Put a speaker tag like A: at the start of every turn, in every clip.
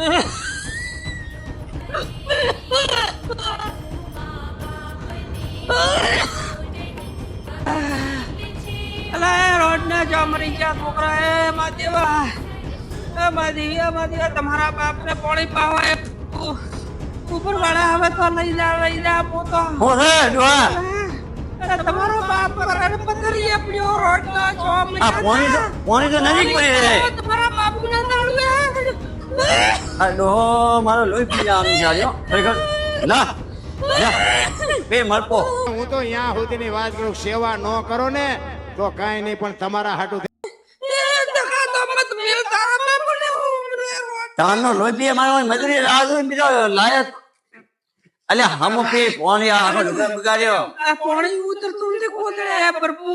A: અલે રોડ ને જો મરી ગયા છોકરા એ માદેવા એ માદેવી માદેવા તમારા બાપ ને પાણી પાવા ઉપર વાળા હવે તો લઈ જા લઈ જા પોતો
B: હું છે
A: તમારો બાપ પર પથરી પડ્યો રોડ નો
B: આ પોણી તો પોણી તો નજીક પડી રહે
A: તમારા બાપ ના તાળવે
B: આ ડોહો મારો લોહી પી જવાનું છે આજે. ખરેખર લા લા બે મરપો.
C: હું તો અહીંયા સુધીની વાત કરું સેવા ન કરો ને તો કાંઈ નહીં પણ તમારા હાટું
B: તારનો લોહી પીએ મારો મજૂરી રાહ બીજો લાયક અલ્યા હમ પી પોણી આ આખો ડુંગર બગાડ્યો.
A: આ પાણી ઉતરતું નથી કોતરે? પ્રભુ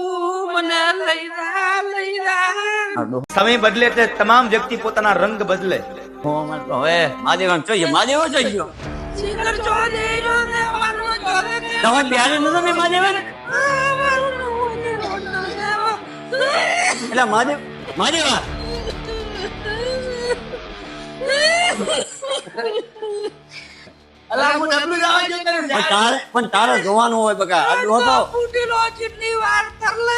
A: મને લઈ જા લઈ જા.
D: સમય બદલે તે તમામ વ્યક્તિ પોતાના રંગ બદલે.
B: હવે માદેવાન જોઈએ માદેવો જોઈ ગયો
A: શિખર જો દે જો ને મારો જો દે
B: તમે બિહારી નતો
A: નું દે રોડ નો દેવો
B: એટલે માદેવ માદેવા પણ તારે પણ જોવાનું હોય બકા આ ડોહો તો
A: ફૂટેલો વાર તરલે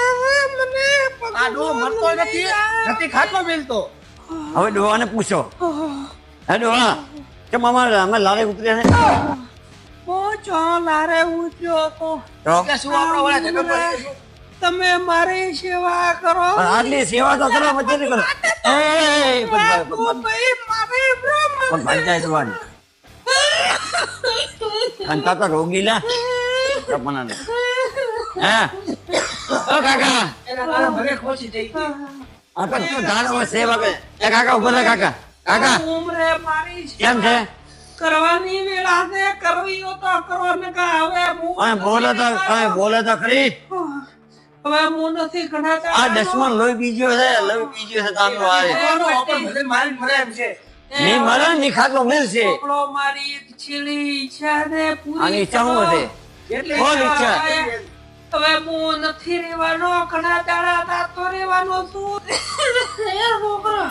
A: મને
D: આ મરતો નથી નથી ખાતો મિલતો
B: હવે ડોહાને પૂછો હે ડોહા કે મામા અમે લારે ઉતર્યા ને
A: પહોંચો લારે ઉતર્યો તો
B: તો
D: શું આપણો વળે ઝઘડો
A: તમે મારી સેવા કરો
B: પણ આટલી સેવા તો કરવા મજે નહીં કરો એ પણ
A: ભાઈ મારી બ્રહ્મ
B: પંચાયત વાળી કંતા તો રોગી લા. કપનાને હે? ઓ કાકા.
D: એના ભલે ખોસી જઈ ગઈ.
B: આ તો ધારો સેવા કરે એ કાકા ઊભા રહે કાકા. કાકા.
A: ઉમરે મારી
B: કેમ છે?
A: કરવાની વેળા છે કરવી હો તો કરો ને કા હવે હું
B: બોલે તો કઈ બોલે તો ખરી.
A: હવે હું નથી ઘણા
B: આ દસમન લોહી બીજો છે લોહી બીજો છે
D: ઓપન ભલે મારીને મરે એમ છે.
B: ની મરણની ખાતો મિલશે.
A: મારી એક છેલ્લી ઈચ્છા ને પૂરી
B: આની ઈચ્છા શું હતી
D: એટલે
B: ઈચ્છા
A: હવે હું નથી રહેવાનો ઘણા દાડા તાતો રહેવાનો છું. એ છોકરો.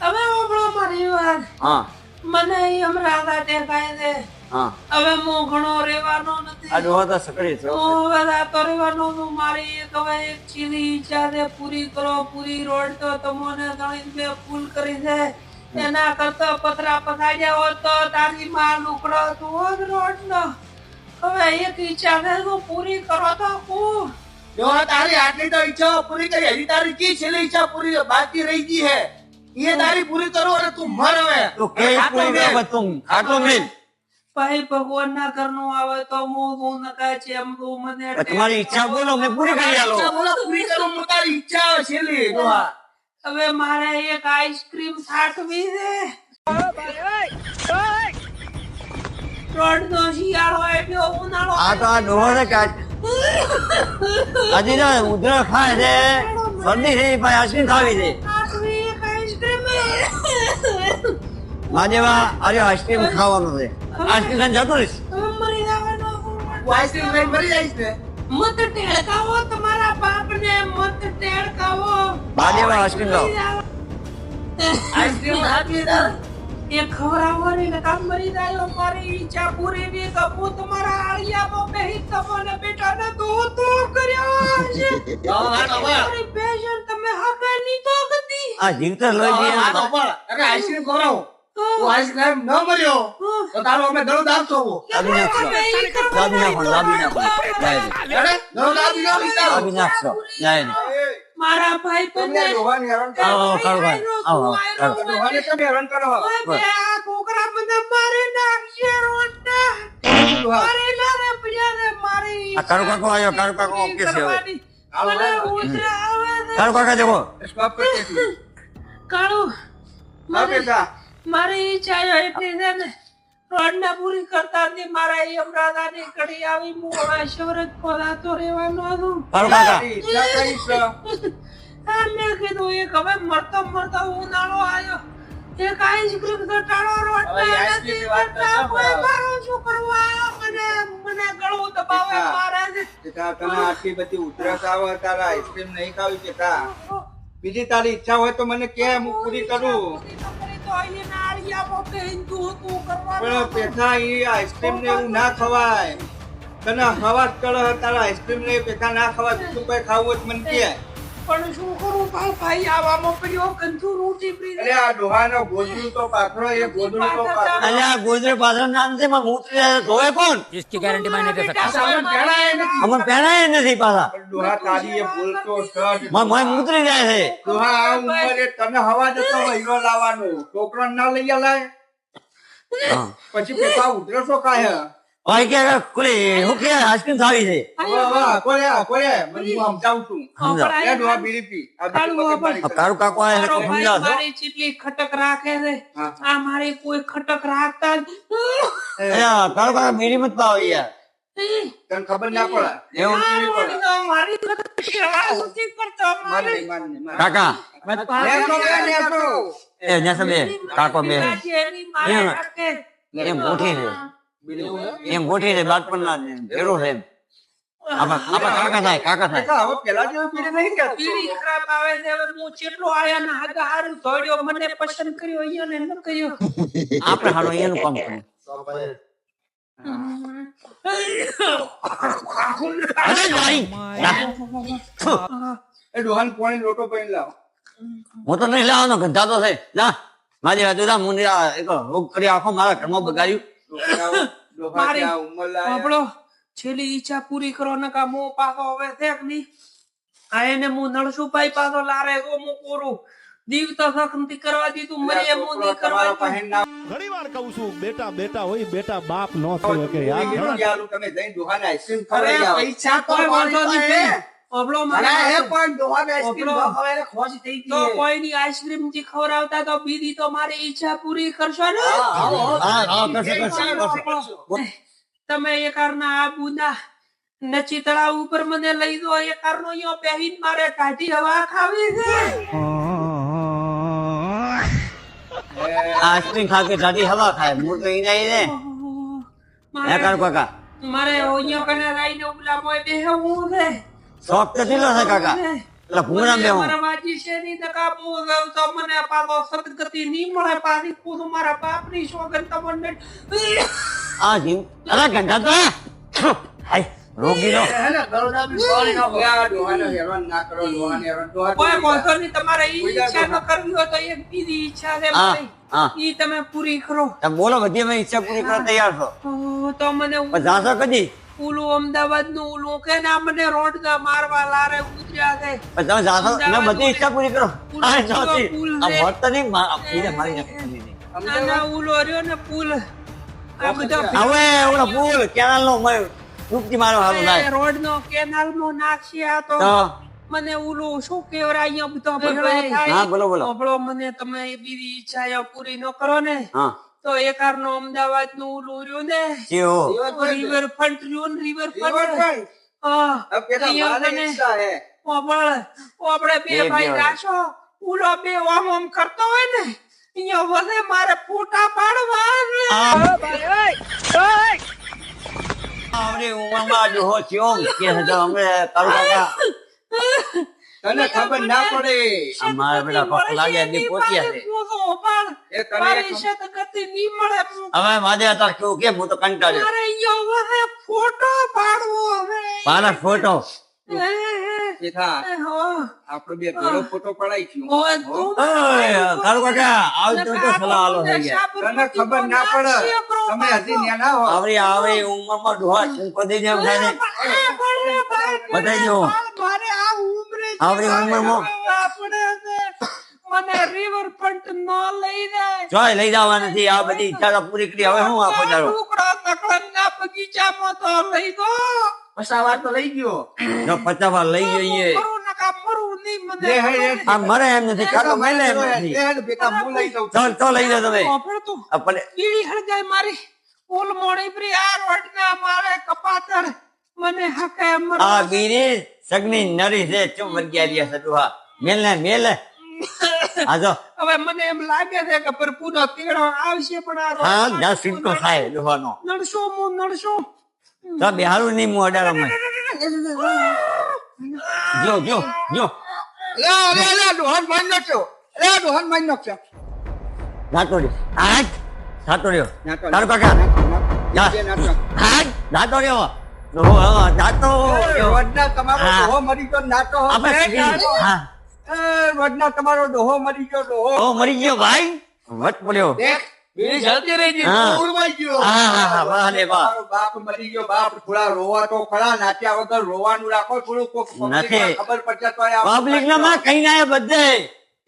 A: હવે ઓબળો મારી વાત.
B: હા.
A: મને હમણાં રાધા દેખાય દે
B: હા
A: હવે હું ઘણો રહેવાનો નથી.
B: આ ડોહો તો સકડી છો.
A: હું હવે તો રહેવાનો હું મારી એક હવે એક ચીની ઈચ્છા છે પૂરી કરો પૂરી રોડ તો તમને ગણી બે ફૂલ કરી છે. એના કરતા પતરા પથાડ્યા હોત તો તારી માં લુકડો તું હોત રોડ નો હવે એક ઈચ્છા છે હું પૂરી કરો તો હું
D: જો તારી આટલી તો ઈચ્છાઓ પૂરી કરી. હજી તારી કી છેલ્લી ઈચ્છા પૂરી બાકી રહી ગઈ હે એ તારી પૂરી કરો અને તું મર હવે.
B: તું કે પૂરી તું? ખાટો મિલ.
A: ભાઈ ભગવાન ના ઘરનું આવે તો હું હું નકા છે એમ મને
B: તમારી ઈચ્છા બોલો મેં પૂરી કરી આલો.
D: ઈચ્છા છે પૂરી કરું હું તારી ઈચ્છા ડોહા.
A: હવે મારે એક આઈસ્ક્રીમ સાઠવી છે. રોડ નો શિયાળો આવ્યો ઉનાળો
B: આ તો આ ડોહો છે કે હજી ને ઉધરો ખાય છે શરદી થઈ ભાઈ આઈસ્ક્રીમ ખાવી છે.
A: આઈસ્ક્રીમ.
B: માજેવા અરે આઈસ્ક્રીમ ખાવાનું છે. આઈસ્ક્રીમ ખાઈને જતો રહીશ.
A: મરી જવાનો
D: તું આઈસ્ક્રીમ ખાઈને મરી જઈશ ને?
A: મત ટેળકાવો તમારા બાપ મત ટેળકાવો
B: માજેવા આઈસ્ક્રીમ ખાઓ
D: આઈસ્ક્રીમ આપી દે
A: એ ખવડાવો ને ને કામ મરી જાય મારી ઈચ્છા પૂરી ની તો હું તમારા આળિયામાં બેહી તમને બેટા ને તો તો કર્યો છે
D: હા, હા, તો બસ.
A: મારી પેશન તમે હવે ની તો ગતી
B: આ જીવતર લઈ જઈએ
D: પણ અરે આઈસ્ક્રીમ ખવડાવો. આઈસ્ક્રીમ ન મર્યો તો તારો અમે દળો દાબશો હું.
B: દાબી નાખશો. દાબી નાખો દાબી નાખો. જાય
D: દળો દાબી ન
B: દાબી નાખશો. જાય
A: મારા ભાઈ.
B: આવો આવો આવો
D: કરો?
A: આ મને મારી નાખશે. લારે પડ્યા
B: આ કાળુ કાકો આવ્યો કાળુ કાકો ઓકે છે હવે. કાળુ કાકા
D: દેજો.
A: કાળુ
D: બેટા.
A: મારી ઈચ્છા એટલી છે ને રોડને પૂરી કરતા હતી. મારા યમરાજાની કડી આવી. હું હવે શિવરજ પધારતો રહેવાનો. આ મેં કીધું એક હવે મરતો મરતો ઉનાળો આવ્યો. એક આઈસ્ક્રીમ તો ટાળો રોડ
D: હવે આઈસ્ક્રીમની
A: કોઈ મારો શું કરવા મને મને ગળું દબાવે. મારે.
D: ચેતા તને આટલી બધી ઉધરસ આવે તારા આઈસ્ક્રીમ નહીં ખાવી ચેતા બીજી તારી ઈચ્છા હોય તો મને કે હું પૂરી કરું.
A: હતું કરવાનું.
D: પણ પેઠા એ આઈસ્ક્રીમ ને એવું ના ખવાય તને હવા જ કળ તારા આઈસ્ક્રીમ ને પેઠા ના ખવાય બીજું કઈ ખાવું જ મન મને કે
A: પણ શું કરું ભાઈ ભાઈ આવામાં પડ્યો કંજુ રોટી પી
D: અરે આ ડોહાનો ગોદડું તો પાથરો એ ગોદડું તો પાથરો
B: અલ્યા ગોદરે પાછળ નામ છે માં મૂતરી જાય તો ધોવે કોણ
E: इसकी गारंटी मैं नहीं दे सकता
D: સાવન ભેળાય નથી.
B: અમર પહેરાય નથી પાછા
D: પણ ડોહા તારી એ બોલતો સજ.
B: માં મોય મૂતરી જાય છે
D: ડોહા આ ઉંમરે તને હવા જતો હોય હીરો લાવવાનો છોકરો ના લઈ આલાય
B: હા.
D: પછી પેલા ઉધરસો કાહે
B: ભાઈ કે ખુલી હું કે આઈસ્ક્રીમ ખાવી છે?
D: આખો રે આખો રે મને હું સમજાવું છું.
B: સમજાવ.
D: એ ડોહા બીડી પી આ
A: કાળું
B: આ કાકો છે
A: મારો
B: સમજાવ
A: મારી ચીટલી ખટક રાખે છે. આ મારી કોઈ ખટક રાખતા જ
B: અલ્યા કાળુ કાકા બીડી મત પાવો યાર.
D: તને ખબર ના પડે?
B: એવું
A: મારી.
B: કાકા.
D: બે, નેસો.
B: એ ન્યા બે. કાકો બે. એમ. એમ ગોઠી છે બાળપણ ના ભેરું છે
A: હું.
B: તો. નહીં. લાવવાનો ગંધા તો છે. ના. મારી વાત મુંડિયા એક રોગ કરી આખો મારા ઘરમાં બગાડ્યું.
A: છેલ્લી ઈચ્છા પૂરી કરો ને કા મો પાછો હવે છે ની. આ એને હું નળસુભાઈ પાછો લારે તો હું કોરું. દીવતા કરવા દીધું મરી એમ નહીં કરવા
F: ઘણી વાર કહું છું બેટા બેટા હોય બેટા બાપ નો થયો કે યાર.
D: તમે જઈને ડોહાને આઈસ્ક્રીમ ખવડાવી
A: પૈસા તો વાંધો નહીં પી. અબળો મને
D: એ પણ ડોહાને આઈસ્ક્રીમ. ન ખવાય ખોજ થઈ ગઈ
A: તો કોઈ ની આઈસ્ક્રીમ જે ખવડાવતા તો બીજી તો મારી ઈચ્છા પૂરી કરશો ને
D: હા.
B: હા કરશે કરશે.
A: તમે એ કારના આ બુંદા નચી તળાવ ઉપર મને લઈ દો એ કારનો અહીંયા પહેરીને મારે કાઢી હવા ખાવી છે
B: આઈસ્ક્રીમ ખા કે હવા ખાય મૂળ તો અહીં જાય ને એ કાકા
A: મારે અહીંયા કને રાઈને ઉલા મોય બેહવું છે
B: શોખ તો કેટલો છે કાકા. એટલે ભૂંગળા
A: મને મારા વાજી છે ની નકા હું તો મને પાછો સદગતિ ની મળે પાછી ખુદ મારા બાપની શોગન તમને
B: આ જીવ અરે ગંધા તો હાય રોગી નો
D: એને ગળદાબી પાણી ના હોય. આ હેરાન ના કરો, ડોહાને હેરાન. ડોહા
A: કોઈ
D: તો-
A: વાંધો તમારે ઈ ઈચ્છા ન કરવી હોય તો એક બીજી ઈચ્છા છે મારી. ઈ તમે પૂરી કરો.
B: તમે બોલો બધી અમે ઈચ્છા પૂરી કરવા તૈયાર છો.
A: તો મને
B: જાશો કદી?
A: ઓલું અમદાવાદનું ઓલું કે ના મને રોડ ના મારવા લારે ઉતર્યા છે.
B: તમે જાણો મેં બધી ઈચ્છા પૂરી કરો. આ
A: છે,
B: નથી આ
A: છે.
B: તો નહીં મારી મારી
A: ના ના ઓલો રહ્યો ને પુલ આ બધા
B: હવે ઓલો પુલ કેનાલ નો ડૂબકી મારો હારું ના
A: રોડ નો કેનાલ નો નાખશે આ તો. મને ઓલું શું કેવરા અહીંયા બધો ભેળો થાય.
B: હા બોલો બોલો.
A: મને તમે બીજી ઈચ્છા પૂરી ન કરો ને.
B: હા.
A: તો એકાર નો અમદાવાદનું ઓલું રહ્યું ને
B: જીઓ
A: રિવર ફ્રન્ટ રહ્યું ને રિવર
D: રિવરફ્રન્ટ.
A: ઓબળે બે ભાઈ રાશો ઉલો બે ઓમ ઓમ કરતો હોય ને અહીંયા વધે મારે ફોટા પાડવા ને.
B: આપણી જો હો કે છે અમે કાકા
D: તને ખબર ના પડે.
B: અમારા મારા બેટા પગ લાગે એની પોતિયા છે
D: એ તને
A: મારી કરતી ની મળે
B: હવે માજે હતા કેવું કે હું તો કંટાળ્યો.
A: અરે યો હવે ફોટો પાડવો હવે.
B: પાલા ફોટો.
D: શેઠા, આપણો બે ઘોડો ફોટો પડાઈ ગયો.
A: ઓય તું
B: કાકા આવ તો તો સલાહ આલો થઈ ગયા
D: તને ખબર ના પડે. તમે હજી નાના હો.
B: આવડી આવડી ઉંમરમાં ડોહા છૂંકો દઈ જેમ થાય બતાઈ દો.
A: મારે આ ઉંમરે
B: આવડી ઉંમરમાં?
A: મને રિવર ફ્રન્ટ ન લઈ જાય.
B: જોય લઈ જવા નથી આ બધી ઈચ્છા તો પૂરી કરી. હવે હું આખો તારો
A: ટુકડા તકડના બગીચામાં તો લઈ દો
D: પસાવાર તો લઈ ગયો.
B: જો પચાસ વાર લઈ
D: ગયો એ
B: આ મરે એમ નથી કાકા મરે એમ નથી. ચાલ તો લઈ જાઓ તમે.
A: પીળી હળગાય મારી ઓલ મોડી પ્રી આ રોડના મારે કપાતર મને હકે મર
B: આ બીરી સગની નરી છે ચુમ રહ્યા છે મેલે મેલ ને મેલ. આ જો.
A: હવે મને એમ લાગે છે કે પ્રભુનો તેડો આવશે પણ આ
B: હા ના સીટકો થાય ડોહાનો
A: નડશો મુ નડશો.
B: તો બેહારું નહીં મુ અડાર અમે જો જો જો.
D: લે લે લે ડોહન મારી નાખ્યો. લે ડોહન મારી નાખ્યો.
B: નાટોડી આજ જાતો તારો કાકા. જા. હાટ. જાતો રહ્યો ડોહો હા, જાતો રહ્યો
D: વડના તમારો ડોહો મરી ગયો નાટો
B: હા.
D: વડના તમારો ડોહો મરી ગયો ડોહો
B: મરી ગયો ભાઈ? વટ પડ્યો.
D: દેખ
A: એ રહી ગઈ
D: ગયો.
B: હા હા હા વાહ રે વાહ.
D: બાપ મરી ગયો બાપ થોડા રોવા તો ખરા નાચ્યા વગર રોવાનું રાખો થોડું કોક
B: નથી.
D: ખબર પડશે તો
B: પબ્લિક ના માં કઈ ના બધે.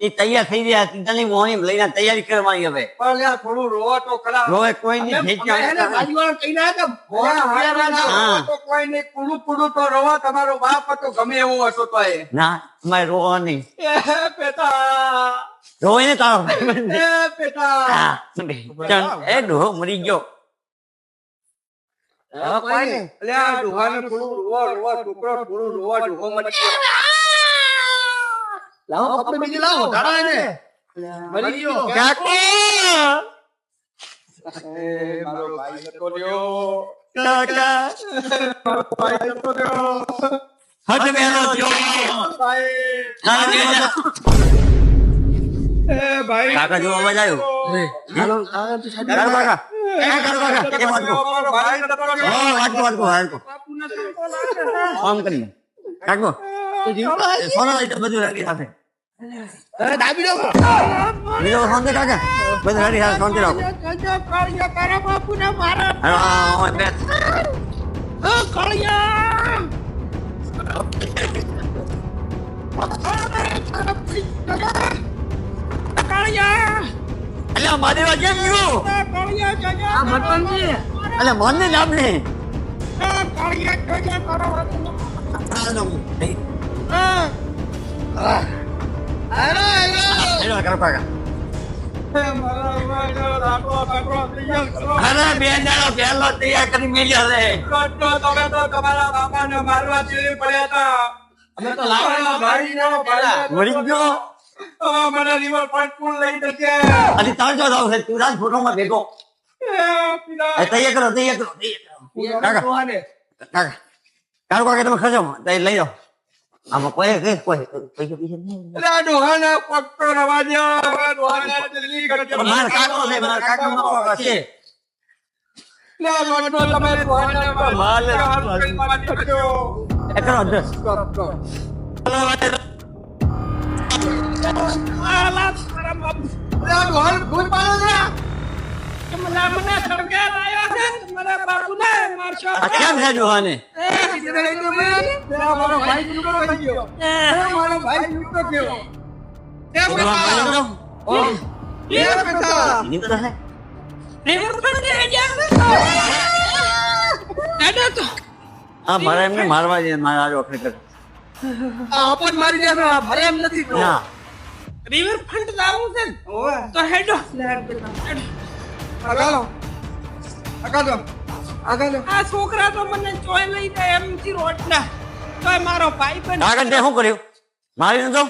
B: એ તૈયાર થઈ ગયા સીતાની મોહની લઈને તૈયારી કરવાની હવે.
D: પણ યાર થોડું રોવા તો ખરા.
B: રોવે કોઈ નહીં
D: અમે-
B: ભેજ્યા
D: અમે એને બાજુવાળાને કહીને કે ભોળા હારા ના
B: હા.
D: રોવા તો કોઈ નહીં કુડું કુડું તો રોવા તમારો બાપ હતો ગમે એવો હતો તો એ.
B: ના મારે રોવા નહીં.
D: પેટા.
B: રોવે ને તારો. ભાઈ
D: એ
B: ડોહો મરી ગયો.
D: કોઈ નહીં. રોવા, રોવા, છોકરો રોવા, ડોહો મરી ગયો. લાવો કપડું બીજું લાવો, ઢાળો એને. મરી ગયો.
B: કાકો
D: એ, મારો ભાઈ જતો રહ્યો.
B: કાકા
D: ભાઈ જતો રહ્યો.
B: હટ બેનો જો
D: ભાઈ. એ, ભાઈ
B: કાકા જો અવાજ આવ્યો હાલો કાકા કાકા એ કાકા કાકા એ વાંચો
D: મારો ભાઈ જતો રહ્યો.
B: ઓ કરી બીજો ફોન દે કાકા? બધું રેડી સાથે ફોન રાખો.
A: કાળિયા તારા બાપુને મારા
B: આ ઓય બે
A: અ, કાળિયા કાળિયા
B: અલ્યા માદેવા કેમ ગયો
A: કાળિયા જજા
B: આ મટનજી. અલ્યા મને નામ ને
A: કાળિયા જજા તારા બાપુને
B: હાલો
D: હાલો, હાલો.
B: હેલો કાકા
D: કરો.
B: અરે બે દાડો પહેલો તૈયાર કરી મેલ્યો રે
D: તો તમે તો તમારા બાપાને મારવા ચીલી પડ્યા હતા અમે તો લાકડાના ભાઈને ભાડ્યા.
B: મરી ગયો
D: હવે મને રિવર point પુલ લઈ જશે.
B: અને તાર જો થાવ છે તું રાજ ફોટોમાં ભેગો
D: એ,
B: તૈયાર કરો તૈયાર કરો તૈયાર કરો કાકા. કાકા કારો કાકા તમે તે લઈ જાઓ આમાં કોઈ કઈ કોઈ પૈસા પૈસા નહીં
D: આ ડોહાને તો રવા દો. ડોહાને જલ્દી કરજો.
B: મારા કાકો છે મારા કાકો મારો છે
D: લે, રોડનો તમે ડોહાને
B: માલ લે.
D: હાથ કરી મારી કરજો.
B: એ કરો દસ
A: આલા તારા બાપુ
D: ડોહાને ને.
A: મને મને મારશો
B: કેમ છે જોવાને
D: લે, આ મારો ભાઈ
B: હે મારા એમને મારવા જઈએ મારા ખરેખર
D: મારી આ ભરે એમ નથી તો.
B: ના
A: રિવર ફંડ લાવું છે. તો હેડો
D: હેડો. આગળ આવો. આગળ
A: આ છોકરા તો મને ચોય લઈ જાય એમ એમથી રોટના તોય મારો ભાઈ પણ
B: આગળ તે શું કર્યું? મારી નતો